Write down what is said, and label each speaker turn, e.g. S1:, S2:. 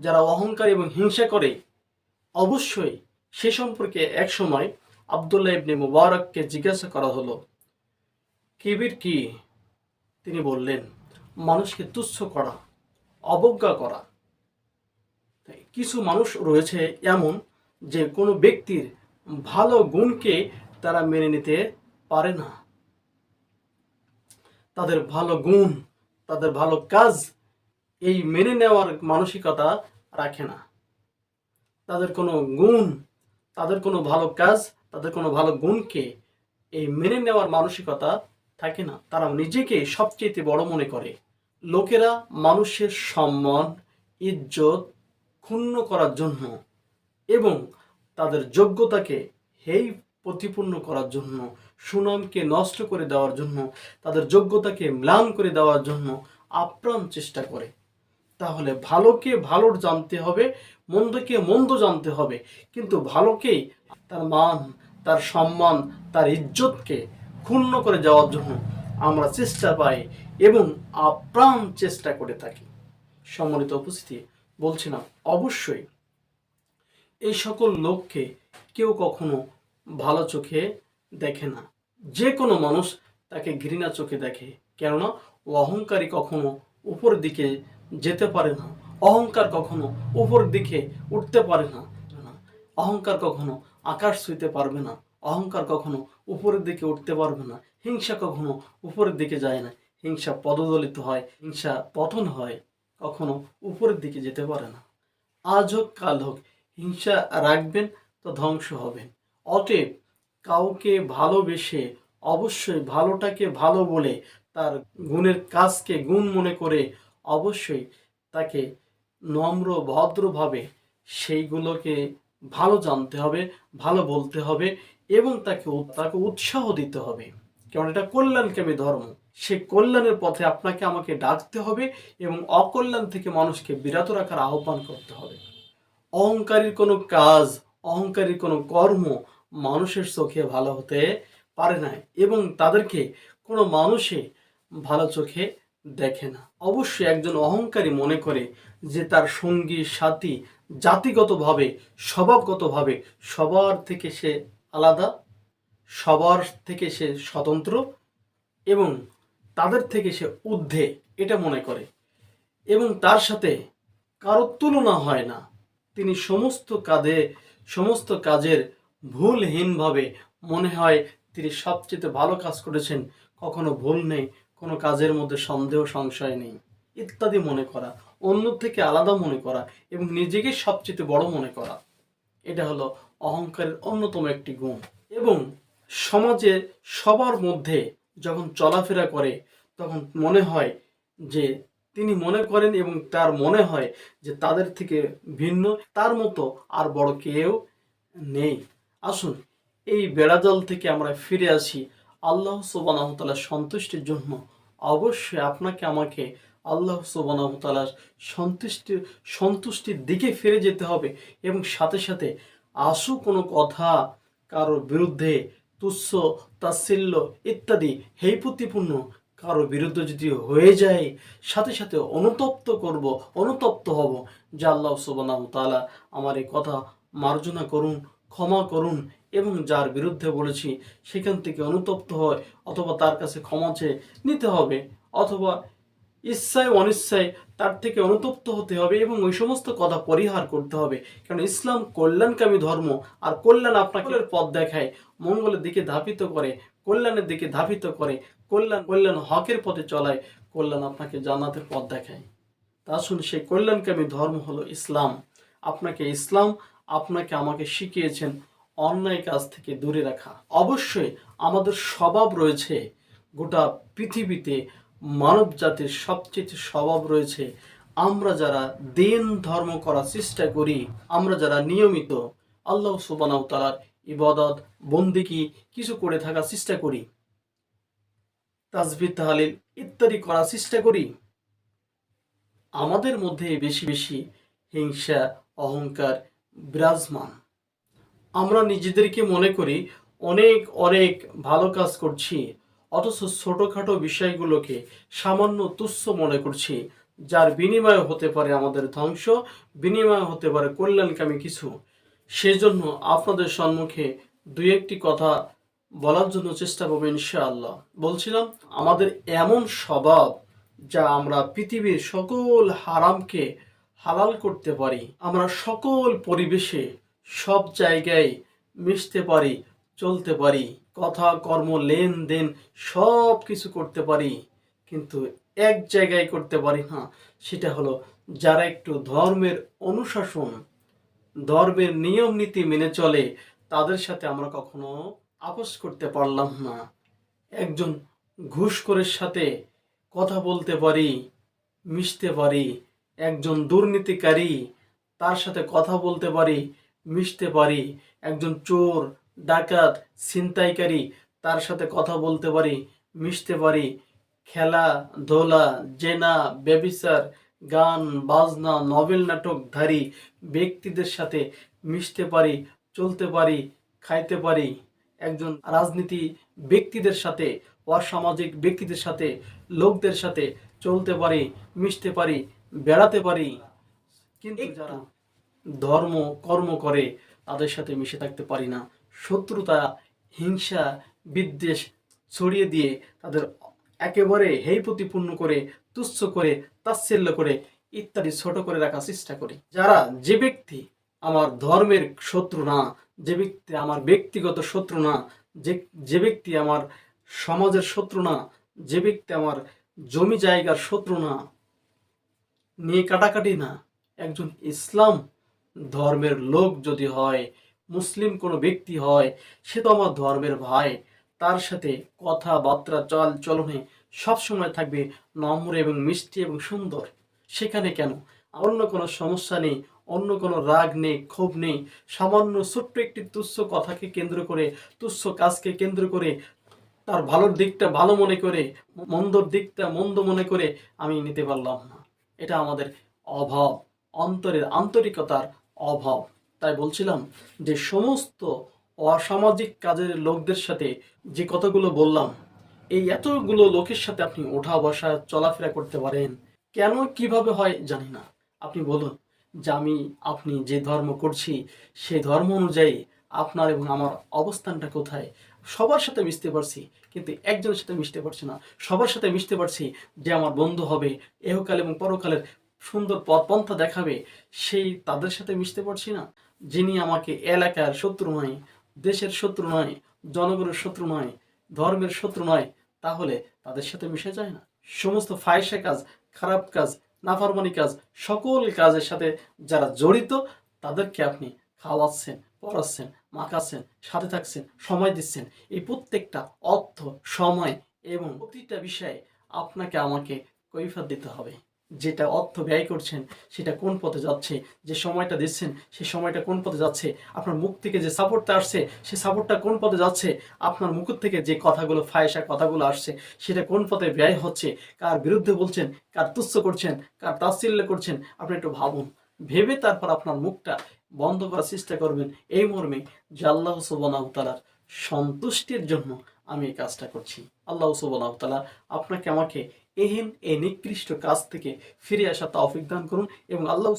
S1: যারা অহংকার এবং হিংসা করে, অবশ্যই সে সম্পর্কে এক সময় আবদুল্লাহ ইবনে মুবারককে জিজ্ঞাসা করা হলো। কিবির কি? তিনি বললেন, মানুষকে তুচ্ছ করা, অবজ্ঞা করা। কিছু মানুষ রয়েছে এমন যে কোনো ব্যক্তির ভালো গুণকে তারা মেনে নিতে পারে না। তাদের ভালো গুণ, তাদের ভালো কাজ এই মেনে নেওয়ার মানসিকতা রাখে না। তাদের কোনো গুণ, তাদের কোনো ভালো কাজ, তাদের কোনো ভালো গুণকে এই মেনে নেওয়ার মানসিকতা থাকে না। তারা নিজেকে সবচেয়ে বড় মনে করে। লোকেরা মানুষের সম্মান, ইজ্জত ক্ষুণ্ণ করার জন্য এবং তাদের যোগ্যতাকে হেই প্রতিপূর্ণ করার জন্য, সুনামকে নষ্ট করে দেওয়ার জন্য, তাদের যোগ্যতাকে ম্লান করে দেওয়ার জন্য আপ্রাণ চেষ্টা করে। তাহলে ভালোকে ভালোর জানতে হবে, মন্দকে মন্দ জানতে হবে। কিন্তু ভালোকেই তার মান, তার সম্মান, তার ইজ্জতকে ক্ষুণ্ণ করে যাওয়ার জন্য আমরা চেষ্টা পাই এবং আপ্রাণ চেষ্টা করে থাকি। সম্মানিত উপস্থিতি বলছিলাম অবশ্যই এই সকল লোককে কেউ কখনো ভালো চোখে দেখে না। যে কোনো মানুষ তাকে ঘৃণা চোখে দেখে। কেননা ও অহংকারী কখনো উপর দিকে যেতে পারে না। অহংকার কখনো উপর দিকে উঠতে পারে না। অহংকার কখনো আকাশ ছুঁইতে পারবে না। অহংকার কখনো উপরের দিকে উঠতে পারবে না। হিংসা কখনো উপরের দিকে যায় না। হিংসা পদদলিত হয়, হিংসা পতন হয়, কখনো উপরের দিকে যেতে পারে না। আজ হোক, কাল হোক, হিংসা রাখবেন তো ধ্বংস হবেন। অতএব কাউকে ভালোবেসে, অবশ্যই ভালোটাকে ভালো বলে, তার গুণের কাজকে গুণ মনে করে অবশ্যই তাকে নম্র, ভদ্রভাবে সেইগুলোকে ভালো জানতে হবে, ভালো বলতে হবে এবং তাকে তাকে উৎসাহ দিতে হবে। কারণ এটা কল্যাণকামী ধর্ম। সে কল্যাণের পথে আপনাকে আমাকে ডাকতে হবে এবং অকল্যাণ থেকে মানুষকে বিরত রাখার আহ্বান করতে হবে। অহংকারীর কোনো কাজ, অহংকারীর কোনো কর্ম মানুষের চোখে ভালো হতে পারে না এবং তাদেরকে কোনো মানুষে ভালো চোখে দেখে না। অবশ্যই একজন অহংকারী মনে করে যে তার সঙ্গী, সাথী জাতিগতভাবে, স্বভাবগতভাবে সবার থেকে সে আলাদা, সবার থেকে সে স্বতন্ত্র এবং তাদের থেকে সে ঊর্ধ্বে, এটা মনে করে। এবং তার সাথে কারও তুলনা হয় না। তিনি সমস্ত কাজে সমস্ত কাজের ভুলহীনভাবে মনে হয় তিনি সবচেয়ে ভালো কাজ করেছেন, কখনো ভুল নেই কোনো কাজের মধ্যে সন্দেহ, সংশয় নেই। ইত্যাদি মনে করা অন্য থেকে আলাদা মনে করা এবং নিজেকে সবচেয়ে বড় মনে করা। এটা হলো অহংকারের অন্যতম একটি গুণ। এবং সমাজে সবার মধ্যে যখন চলাফেরা করে, তখন মনে হয় যে তিনি মনে করেন এবং তার মনে হয় যে তাদের থেকে ভিন্ন, তার মতো আর বড় কেউ নেই। আসুন, এই বেড়াজাল থেকে আমরা ফিরে আসি আল্লাহ সুবানাহতালার সন্তুষ্টির জন্য অবশ্যই আপনাকে আমাকে আল্লাহ সুবানাহতালার সন্তুষ্টি, সন্তুষ্টির দিকে ফিরে যেতে হবে এবং সাথে সাথে আসু কোনো কথা কারোর বিরুদ্ধে, তুচ্ছ, তাচ্ছিল্য ইত্যাদি হেয়প্রতিপূর্ণ কারও বিরুদ্ধে যদি হয়ে যায়, সাথে সাথে অনুতপ্ত করব, অনুতপ্ত হব, যে আল্লাহ সুবানাহ তালা আমার এই কথা মার্জনা করুন, ক্ষমা করুন এবং যার বিরুদ্ধে বলেছি সেখান থেকে অনুতপ্ত হয় অথবা তার কাছে ক্ষমা চেয়ে নিতে হবে অথবা ইচ্ছায় অনিচ্ছায় তার থেকে অনুতপ্ত হতে হবে এবং ওই সমস্ত কথা পরিহার করতে হবে। কারণ ইসলাম কল্যাণকামী ধর্ম আর কল্যাণ আপনাকে পথ দেখায়, মঙ্গলের দিকে ধাপিত করে, কল্যাণের দিকে ধাপিত করে, কল্যাণ কল্যাণ হকের পথে চলায়, কল্যাণ আপনাকে জান্নাতের পথ দেখায়। তা আসুন সেই কল্যাণকামী ধর্ম হলো ইসলাম। আপনাকে ইসলাম, আপনাকে আমাকে শিখিয়েছেন অন্যায় কাজ থেকে দূরে রাখা। অবশ্যই আমাদের স্বভাব রয়েছে, গোটা পৃথিবীতে মানব জাতির সবচেয়ে স্বভাব রয়েছে, আমরা যারা দিন ধর্ম করার চেষ্টা করি, আমরা যারা নিয়মিত আল্লাহ সুবানাউ তালার ইবাদত বন্দিকি কিছু করে থাকার চেষ্টা করি, তাজবির, তাহালিল ইত্যাদি করার চেষ্টা করি, আমাদের মধ্যে বেশি বেশি হিংসা, অহংকার বিরাজমান। আমরা নিজেদেরকে মনে করি অনেক অনেক ভালো কাজ করছি, অথচ ছোটোখাটো বিষয়গুলোকে সামান্য তুচ্ছ মনে করছি, যার বিনিময়ে হতে পারে আমাদের ধ্বংস, বিনিময় হতে পারে কল্যাণকামী কিছু। সেজন্য আপনাদের সম্মুখে দুই একটি কথা বলার জন্য চেষ্টা করব ইনশাআল্লাহ। বলছিলাম, আমাদের এমন স্বভাব যা আমরা পৃথিবীর সকল হারামকে হালাল করতে পারি, আমরা সকল পরিবেশে সব জায়গায় মিশতে পারি, চলতে পারি, কথা, কর্ম, লেনদেন সব কিছু করতে পারি, কিন্তু এক জায়গায় করতে পারি না, সেটা হলো যারা একটু ধর্মের অনুশাসন, ধর্মের নিয়ম নীতি মেনে চলে, তাদের সাথে আমরা কখনো আপোষ করতে পারলাম না। একজন ঘুষখোরের সাথে কথা বলতে পারি, মিশতে পারি, একজন দুর্নীতিকারী তার সাথে কথা বলতে পারি মিশতে পারি একজন চোর ডাকাত ছিনতাইকারী তার সাথে কথা বলতে পারি মিশতে পারি খেলা ধোলা জেনা ব্যবিচার গান বাজনা নভেল নাটকধারী ব্যক্তিদের সাথে মিশতে পারি চলতে পারি খাইতে পারি। একজন রাজনীতি ব্যক্তিদের সাথে অসামাজিক ব্যক্তিদের সাথে লোকদের সাথে চলতে পারি মিশতে পারি বেড়াতে পারি। কিন্তু যারা ধর্ম, কর্ম করে, তাদের সাথে মিশে থাকতে পারি না। শত্রুতা, হিংসা, বিদ্বেষ ছড়িয়ে দিয়ে তাদের একেবারে হেই প্রতিপূর্ণ করে, তুচ্ছ করে, তাচ্ছিল্য করে ইত্যাদি ছোট করে রাখার চেষ্টা করি। যারা যে ব্যক্তি আমার ধর্মের শত্রু না, যে ব্যক্তি আমার ব্যক্তিগত শত্রু না, যে যে ব্যক্তি আমার সমাজের শত্রু না, যে ব্যক্তি আমার জমি জায়গার শত্রু না, নিয়ে কাটাকাটি না, একজন ইসলাম ধর্মের লোক যদি হয়, মুসলিম কোনো ব্যক্তি হয়, সে তো আমার ধর্মের ভাই। তার সাথে কথাবার্তা চল চলনে সবসময় থাকবে নম্র এবং মিষ্টি এবং সুন্দর। সেখানে কেন? অন্য কোনো সমস্যা নেই, অন্য কোনো রাগ নেই, ক্ষোভ নেই। সামান্য ছোট্ট একটি তুচ্ছ কথাকে কেন্দ্র করে, তুচ্ছ কাজকে কেন্দ্র করে, তার ভালোর দিকটা ভালো মনে করে, মন্দর দিকটা মন্দ মনে করে আমি নিতে পারলাম না। এটা আমাদের অভাব। অন্তরের আন্তরিকতার অভাব। তাই বলছিলাম যে সমস্ত অসামাজিক কাজের লোকদের সাথে যে কথাগুলো বললাম, এই এতগুলো লোকের সাথে আপনি ওঠা বসা চলাফেরা করতে পারেন। কেন, কীভাবে হয় জানি না। আপনি বলুন যে আমি, আপনি যে ধর্ম করছি, সেই ধর্ম অনুযায়ী আপনার এবং আমার অবস্থানটা কোথায়? সবার সাথে মিশতে পারছি, কিন্তু একজনের সাথে মিশতে পারছি না। সবার সাথে মিশতে পারছি যে আমার বন্ধু হবে এহকাল এবং পরকালের সুন্দর পথ পন্থা দেখাবে, সেই তাদের সাথে মিশতে পারছি না। যিনি আমাকে এলাকার শত্রু নয়, দেশের শত্রু নয়, জনগণের শত্রু নয়, ধর্মের শত্রু নয়, তাহলে তাদের সাথে মিশে যায় না। সমস্ত ফায়সা কাজ, খারাপ কাজ, নাফরমানি কাজ, সকল কাজের সাথে যারা জড়িত, তাদেরকে আপনি খাওয়াচ্ছেন, পড়াচ্ছেন, মাখাচ্ছেন, সাথে থাকছেন, সময় দিচ্ছেন। এই প্রত্যেকটা অর্থ, সময় এবং প্রতিটা বিষয়ে আপনাকে আমাকে কৈফাত দিতে হবে। যেটা অর্থ ব্যয় করছেন, সেটা কোন পথে যাচ্ছে, যে সময়টা দিচ্ছেন সেই সময়টা কোন পথে যাচ্ছে, আপনার মুখ থেকে যে সাপোর্টটা আসছে, সে সাপোর্টটা কোন পথে যাচ্ছে, আপনার মুখ থেকে যে কথাগুলো ফায়সা কথাগুলো আসছে, সেটা কোন পথে ব্যয় হচ্ছে, কার বিরুদ্ধে বলছেন, কার তুচ্ছ করছেন, কার তাচ্ছিল্য করছেন, আপনি একটু ভাবুন। ভেবে তারপর আপনার মুখটা বন্ধ করার চেষ্টা করবেন। এই মর্মে যে আল্লাহ সন্তুষ্টির জন্য আমি এই কাজটা করছি। আল্লাহ সুবাহ আপনাকে, আমাকে এহেন এই নিকৃষ্ট কাজ থেকে ফিরে আসা তাওফিক দান করুন এবং আল্লাহ